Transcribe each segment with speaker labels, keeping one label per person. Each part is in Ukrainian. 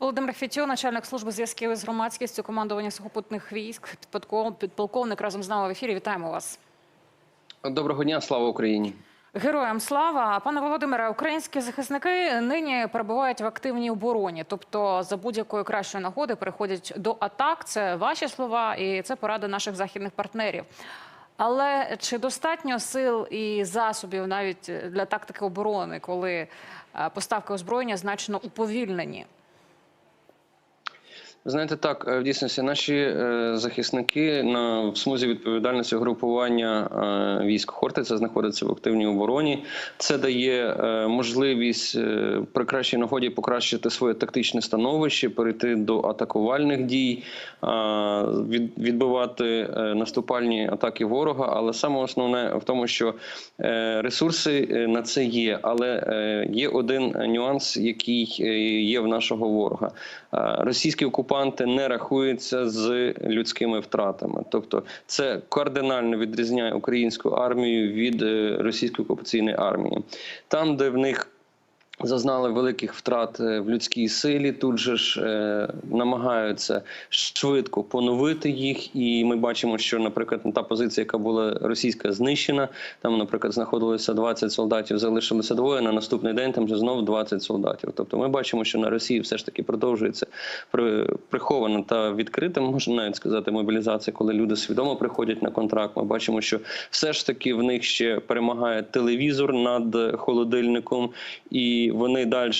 Speaker 1: Володимир Фітьо, начальник служби зв'язків із громадськістю командування сухопутних військ, підполков- підполковник разом з нами в ефірі. Вітаємо вас.
Speaker 2: Доброго дня, слава Україні.
Speaker 1: Героям слава, пане Володимире, українські захисники нині перебувають в активній обороні, тобто за будь-якої кращої нагоди переходять до атак. Це ваші слова, і це поради наших західних партнерів. Але чи достатньо сил і засобів навіть для тактики оборони, коли е, поставки озброєння значно уповільнені?
Speaker 2: Знаєте, так е, в дійсності наші е, захисники на в смузі відповідальності групування е, військ Хортиця знаходяться в активній обороні. Це дає можливість при кращій нагоді покращити своє тактичне становище, перейти до атакувальних дій, відбивати наступальні атаки ворога. Але саме основне в тому, що ресурси на це є. Але є один нюанс, який є в нашого ворога. Російські окупанти не рахуються з людськими втратами, тобто це кардинально відрізняє українську армію від е, російської окупаційної армії, там, де в них Зазнали великих втрат е, в людській силі. Тут же ж е, намагаються швидко поновити їх, і ми бачимо, що, наприклад, та позиція, яка була російська, знищена. Там, наприклад, знаходилося 20 солдатів, залишилося двоє. На наступний день там вже знов 20 солдатів. Тобто, ми бачимо, що на Росії все ж таки продовжується при, прихована та відкрита, можна навіть сказати, мобілізація, коли люди свідомо приходять на контракт. Ми бачимо, що все ж таки в них ще перемагає телевізор над холодильником і вони далі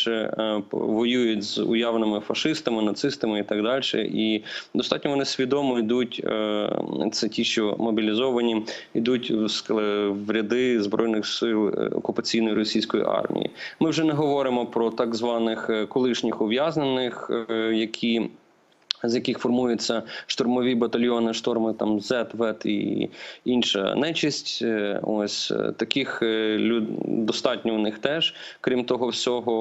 Speaker 2: воюють з уявними фашистами, нацистами і так далі. І достатньо вони свідомо йдуть. е, Це ті, що мобілізовані, йдуть в ск- ряди збройних сил е, окупаційної російської армії. Ми вже не говоримо про так званих е, колишніх ув'язнених, е, які з яких формуються штурмові батальйони, шторми там Z, ВЕТ і інша нечисть. Е, Ось е, таких е, люд достатньо у них теж. Крім того всього,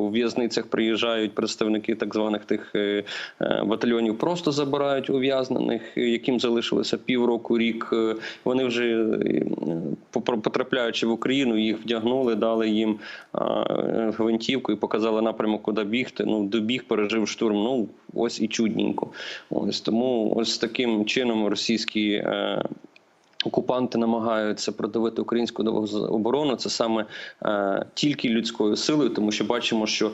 Speaker 2: у в'язницях приїжджають представники так званих тих батальйонів, просто забирають ув'язнених, яким залишилося півроку, рік. Вони вже потрапляючи в Україну, їх вдягнули, дали їм гвинтівку і показали напрямок, куди бігти. Ну, добіг, пережив штурм. Ну ось і чудненько. Ось тому ось таким чином російські. Е, Окупанти намагаються продавити українську оборону. Це саме е, тільки людською силою, тому що бачимо, що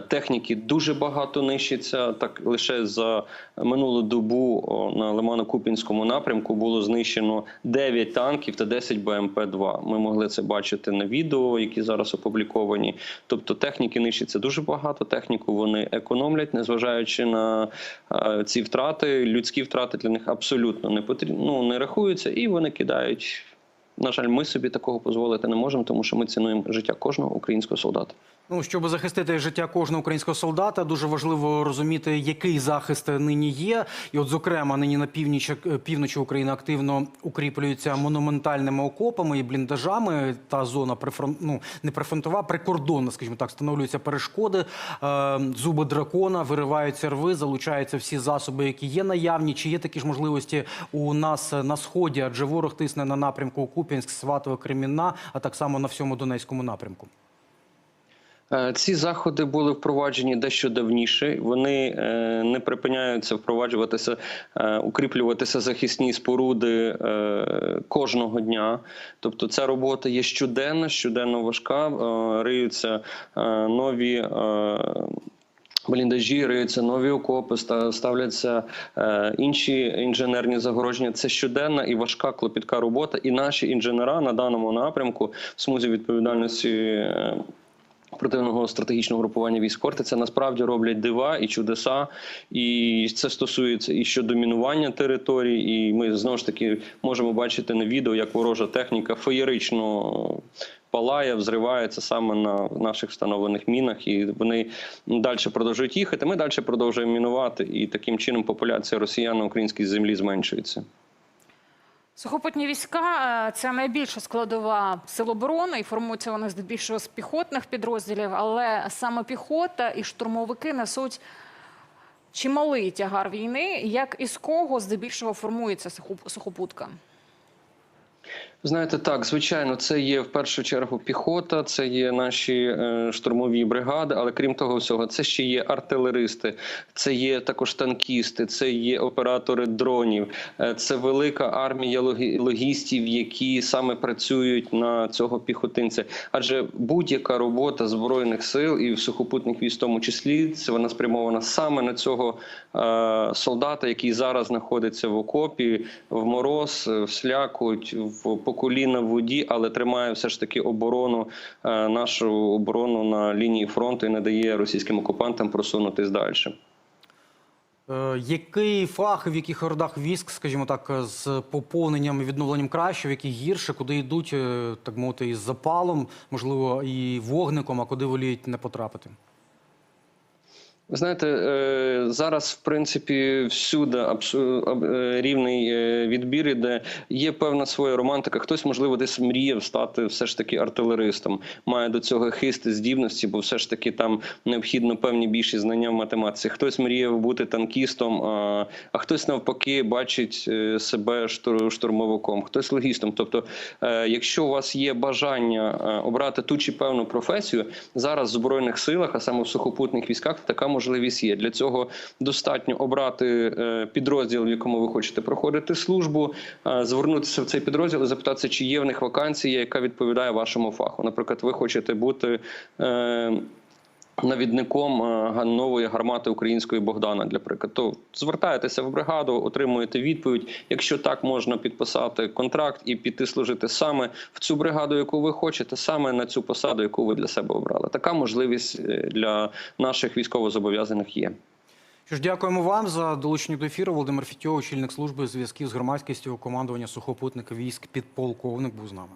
Speaker 2: техніки дуже багато нищиться. Так лише за минулу добу на Лимано-Купінському напрямку було знищено 9 танків та 10 БМП-2. Ми могли це бачити на відео, які зараз опубліковані. Тобто техніки нищиться дуже багато. Техніку вони економлять, незважаючи на е, ці втрати. Людські втрати для них абсолютно не потрібні, ну, не рахуються, і вони кидають. На жаль, ми собі такого дозволити не можемо, тому що ми цінуємо життя кожного українського солдата.
Speaker 3: Ну, щоб захистити життя кожного українського солдата, дуже важливо розуміти, який захист нині є. І, от, зокрема, нині на північ півночі України активно укріплюються монументальними окопами і бліндажами. Та зона прифронт, ну, не прифронтова, прикордонна, скажімо так, встановлюються перешкоди, е, зуби дракона, вириваються рви, залучаються всі засоби, які є наявні. Чи є такі ж можливості у нас на сході? Адже ворог тисне на напрямку Куп'янськ, Сватове, Кремінна, а так само на всьому Донецькому напрямку.
Speaker 2: Е, Ці заходи були впроваджені дещо давніше. Вони е, не припиняються впроваджуватися, е, укріплюватися захисні споруди кожного дня. Тобто, ця робота є щоденна, щоденно важка. Риються нові. Бліндажі риються нові окопи, ставляться інші інженерні загородження. Це щоденна і важка клопітка робота. І наші інженера на даному напрямку в смузі відповідальності. Оперативного стратегічного групування військ Хортиця насправді роблять дива і чудеса, і це стосується і щодо мінування територій. І ми знову ж таки можемо бачити на відео, як ворожа техніка феєрично палає, взривається саме на наших встановлених мінах, і вони далі продовжують їхати. Ми далі продовжуємо мінувати, і таким чином популяція росіян на українській землі зменшується.
Speaker 1: Сухопутні війська е, це найбільша складова сил оборони, і формуються вони здебільшого з піхотних підрозділів, але саме піхота і штурмовики несуть чималий тягар війни. Як і з кого здебільшого формується сухоп- сухопутка?
Speaker 2: Знаєте, так, звичайно, це є в першу чергу піхота, це є наші е, штурмові бригади, але крім того всього, це ще є артилеристи, це є також танкісти, це є оператори дронів, е, це велика армія логі- логістів, які саме працюють на цього піхотинця. Адже будь-яка робота збройних сил і в сухопутних військ, в тому числі, це вона спрямована саме на цього е, солдата, який зараз знаходиться в окопі, в мороз, в слякоть, в по коліна в воді, але тримає все ж таки оборону, е, нашу оборону на лінії фронту і не дає російським окупантам просунутись далі.
Speaker 3: Е, Який фах, в яких родах військ, скажімо так, з поповненням і відновленням краще, в яких гірше, куди йдуть, е, так мовити, із запалом, можливо, і вогником, а куди воліють не потрапити?
Speaker 2: Ви знаєте, е, зараз в принципі всюди е, рівний е, відбір іде. Є певна своя романтика. Хтось, можливо, десь мріяв стати все ж таки артилеристом, має до цього хисти, здібності, бо все ж таки там необхідно певні більші знання в математиці. Хтось мріяв бути танкістом, а, а хтось навпаки бачить себе штур- штурмовиком, хтось логістом. Тобто, якщо у вас є бажання обрати ту чи певну професію, зараз в збройних силах, а саме в сухопутних військах, така можливість є. Для цього достатньо обрати е, підрозділ, в якому ви хочете проходити службу, е, звернутися в цей підрозділ і запитатися, чи є в них вакансія, яка відповідає вашому фаху. Наприклад, ви хочете бути. Навідником е, нової гармати української Богдана, для прикладу, звертаєтеся в бригаду, отримуєте відповідь. Якщо так, можна підписати контракт і піти служити саме в цю бригаду, яку ви хочете, саме на цю посаду, яку ви для себе обрали. Така можливість е, для наших військовозобов'язаних є.
Speaker 3: Що ж, дякуємо вам за долучення до ефіру. Володимир Фітьов, очільник служби зв'язків з громадськістю командування сухопутних військ підполковник був з нами.